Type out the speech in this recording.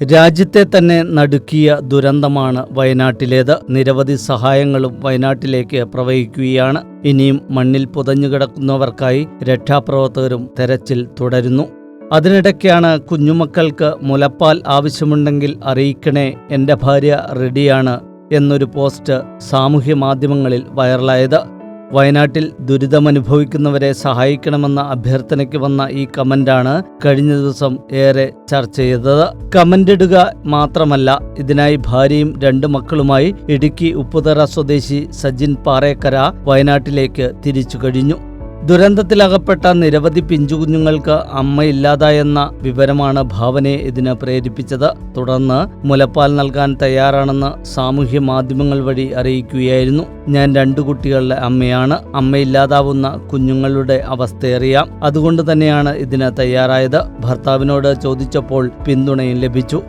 രാജ്യത്തെ തന്നെ നടുക്കിയ ദുരന്തമാണ് വയനാട്ടിലേത്. നിരവധി സഹായങ്ങളും വയനാട്ടിലേക്ക് പ്രവഹിക്കുകയാണ്. ഇനിയും മണ്ണിൽ പുതഞ്ഞുകിടക്കുന്നവർക്കായി രക്ഷാപ്രവർത്തകരും തെരച്ചിൽ തുടരുന്നു. അതിനിടയ്ക്കാണ് കുഞ്ഞുമക്കൾക്ക് മുലപ്പാൽ ആവശ്യമുണ്ടെങ്കിൽ അറിയിക്കണേ എന്റെ ഭാര്യ റെഡിയാണ് എന്നൊരു പോസ്റ്റ് സാമൂഹ്യ മാധ്യമങ്ങളിൽ വൈറലായത്. വയനാട്ടിൽ ദുരിതമനുഭവിക്കുന്നവരെ സഹായിക്കണമെന്ന അഭ്യർത്ഥനയ്ക്ക് വന്ന ഈ കമന്റാണ് കഴിഞ്ഞ ദിവസം ഏറെ ചർച്ച ചെയ്തത്. കമന്റ് ഇടുക മാത്രമല്ല ഇതിനായി ഭാര്യയും രണ്ട് മക്കളുമായി ഇടുക്കി ഉപ്പുതറ സ്വദേശി സജിൻ പാറേക്കര വയനാട്ടിലേക്ക് തിരിച്ചു കഴിഞ്ഞു. ദുരന്തത്തിലകപ്പെട്ട നിരവധി പിഞ്ചുകുഞ്ഞുങ്ങൾക്ക് അമ്മയില്ലാതായെന്ന വിവരമാണ് ഭാവനയെ ഇതിന് പ്രേരിപ്പിച്ചത്. തുടർന്ന് മുലപ്പാൽ നൽകാൻ തയ്യാറാണെന്ന് സാമൂഹ്യ മാധ്യമങ്ങൾ വഴി അറിയിക്കുകയായിരുന്നു. ഞാൻ രണ്ടു കുട്ടികളുടെ അമ്മയാണ്. അമ്മയില്ലാതാവുന്ന കുഞ്ഞുങ്ങളുടെ അവസ്ഥയറിയാം. അതുകൊണ്ട് തന്നെയാണ് ഇതിന് തയ്യാറായത്. ഭർത്താവിനോട് ചോദിച്ചപ്പോൾ പിന്തുണയും ലഭിച്ചു.